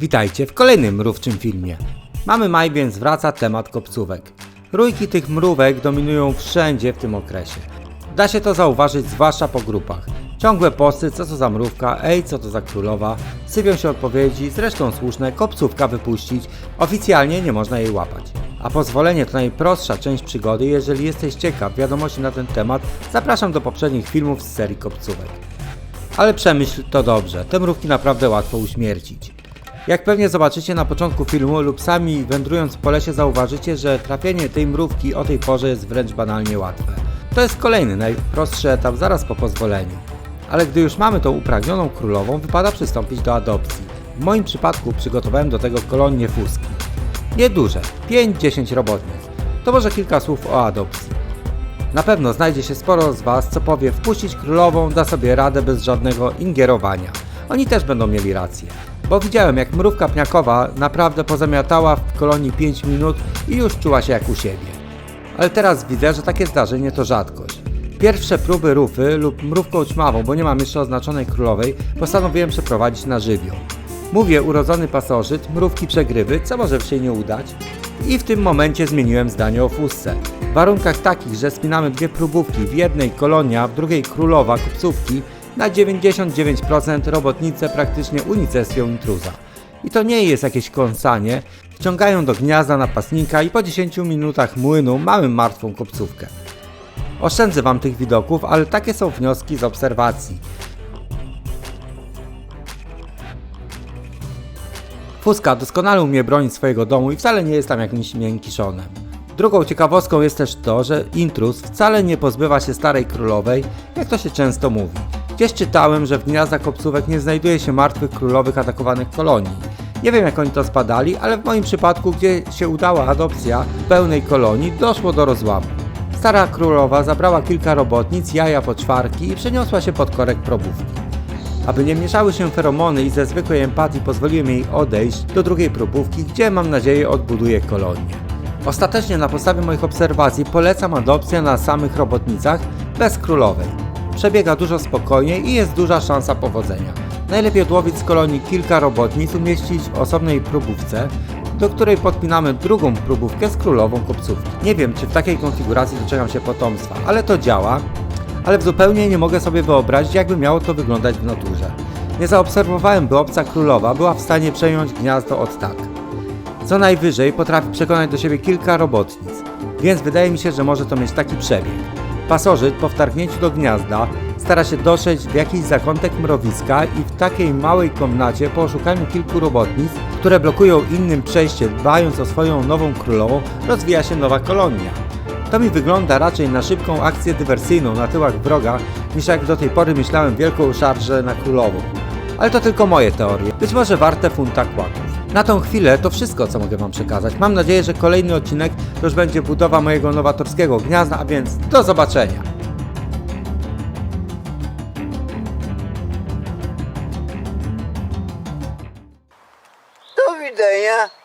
Witajcie w kolejnym mrówczym filmie. Mamy maj, więc wraca temat kopcówek. Rójki tych mrówek dominują wszędzie w tym okresie. Da się to zauważyć zwłaszcza po grupach. Ciągłe posty, co to za mrówka, ej, co to za królowa, sypią się odpowiedzi, zresztą słuszne, kopcówka wypuścić, oficjalnie nie można jej łapać. A pozwolenie to najprostsza część przygody, jeżeli jesteś ciekaw wiadomości na ten temat, zapraszam do poprzednich filmów z serii kopcówek. Ale przemyśl to dobrze, te mrówki naprawdę łatwo uśmiercić. Jak pewnie zobaczycie na początku filmu lub sami wędrując po lesie zauważycie, że trafienie tej mrówki o tej porze jest wręcz banalnie łatwe. To jest kolejny, najprostszy etap zaraz po pozwoleniu. Ale gdy już mamy tą upragnioną królową, wypada przystąpić do adopcji. W moim przypadku przygotowałem do tego kolonię fuski. Nieduże, 5-10 robotnic. To może kilka słów o adopcji. Na pewno znajdzie się sporo z Was, co powie wpuścić królową da sobie radę bez żadnego ingerowania. Oni też będą mieli rację. Bo widziałem jak mrówka pniakowa naprawdę pozamiatała w kolonii 5 minut i już czuła się jak u siebie. Ale teraz widzę, że takie zdarzenie to rzadkość. Pierwsze próby rufy lub mrówką ćmawą, bo nie mam jeszcze oznaczonej królowej, postanowiłem przeprowadzić na żywioł. Mówię urodzony pasożyt, mrówki przegrywy, co może się nie udać. I w tym momencie zmieniłem zdanie o fusce. W warunkach takich, że spinamy dwie próbówki, w jednej kolonia, w drugiej królowa kupcówki, na 99% robotnice praktycznie unicestwią intruza. I to nie jest jakieś kąsanie, wciągają do gniazda napastnika i po 10 minutach młynu mamy martwą kopcówkę. Oszczędzę Wam tych widoków, ale takie są wnioski z obserwacji. Fuska doskonale umie bronić swojego domu i wcale nie jest tam jakimś miękiszonem. Drugą ciekawostką jest też to, że intruz wcale nie pozbywa się starej królowej, jak to się często mówi. Gdzieś czytałem, że w gniazdach kopcówek nie znajduje się martwych królowych atakowanych kolonii. Nie wiem jak oni to spadali, ale w moim przypadku, gdzie się udała adopcja pełnej kolonii, doszło do rozłamu. Stara królowa zabrała kilka robotnic, jaja poczwarki i przeniosła się pod korek probówki. Aby nie mieszały się feromony i ze zwykłej empatii pozwoliłem jej odejść do drugiej próbówki, gdzie mam nadzieję odbuduje kolonię. Ostatecznie na podstawie moich obserwacji polecam adopcję na samych robotnicach bez królowej. Przebiega dużo spokojniej i jest duża szansa powodzenia. Najlepiej odłowić z kolonii kilka robotnic, umieścić w osobnej próbówce, do której podpinamy drugą próbówkę z królową kopcówki. Nie wiem, czy w takiej konfiguracji doczekam się potomstwa, ale to działa, ale zupełnie nie mogę sobie wyobrazić, jakby miało to wyglądać w naturze. Nie zaobserwowałem, by obca królowa była w stanie przejąć gniazdo od tak. Co najwyżej potrafi przekonać do siebie kilka robotnic, więc wydaje mi się, że może to mieć taki przebieg. Pasożyt po wtargnięciu do gniazda stara się dotrzeć w jakiś zakątek mrowiska i w takiej małej komnacie po oszukaniu kilku robotnic, które blokują innym przejście dbając o swoją nową królową, rozwija się nowa kolonia. To mi wygląda raczej na szybką akcję dywersyjną na tyłach wroga, niż jak do tej pory myślałem wielką szarżę na królową. Ale to tylko moje teorie, być może warte funta kłaków. Na tą chwilę to wszystko, co mogę Wam przekazać. Mam nadzieję, że kolejny odcinek to już będzie budowa mojego nowatorskiego gniazda, a więc do zobaczenia! Do widzenia!